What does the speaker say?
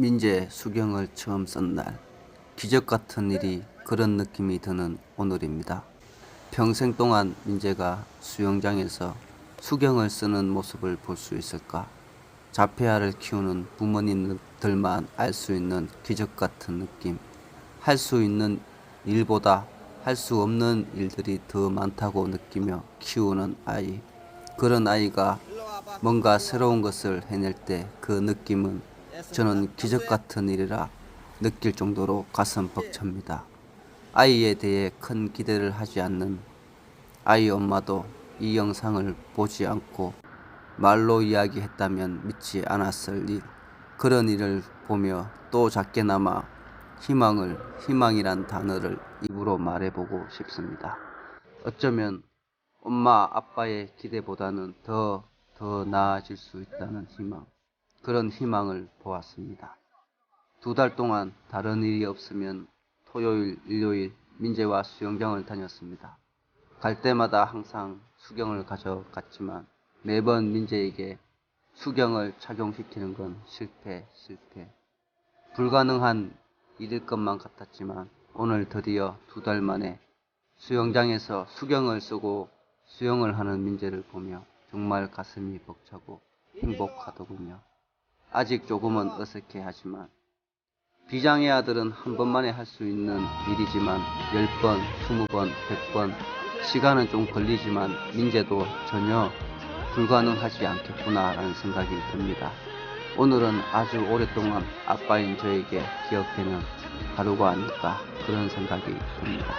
민재 수경을 처음 쓴 날 기적 같은 일이 그런 느낌이 드는 오늘입니다. 평생 동안 민재가 수영장에서 수경을 쓰는 모습을 볼 수 있을까? 자폐아를 키우는 부모님들만 알 수 있는 기적 같은 느낌. 할 수 있는 일보다 할 수 없는 일들이 더 많다고 느끼며 키우는 아이. 그런 아이가 뭔가 새로운 것을 해낼 때 그 느낌은 저는 기적 같은 일이라 느낄 정도로 가슴 벅찹니다. 아이에 대해 큰 기대를 하지 않는 아이 엄마도 이 영상을 보지 않고 말로 이야기했다면 믿지 않았을 일. 그런 일을 보며 또 작게나마 희망을, 희망이란 단어를 입으로 말해보고 싶습니다. 어쩌면 엄마, 아빠의 기대보다는 더, 더 나아질 수 있다는 희망. 그런 희망을 보았습니다. 두 달 동안 다른 일이 없으면 토요일, 일요일 민재와 수영장을 다녔습니다. 갈 때마다 항상 수경을 가져갔지만 매번 민재에게 수경을 착용시키는 건 실패, 실패. 불가능한 일일 것만 같았지만 오늘 드디어 두 달 만에 수영장에서 수경을 쓰고 수영을 하는 민재를 보며 정말 가슴이 벅차고 행복하더군요. 아직 조금은 어색해 하지만 비장의 아들은 한 번만에 할 수 있는 일이지만 10번, 20번, 100번 시간은 좀 걸리지만 민재도 전혀 불가능하지 않겠구나라는 생각이 듭니다. 오늘은 아주 오랫동안 아빠인 저에게 기억되는 하루가 아닐까 그런 생각이 듭니다.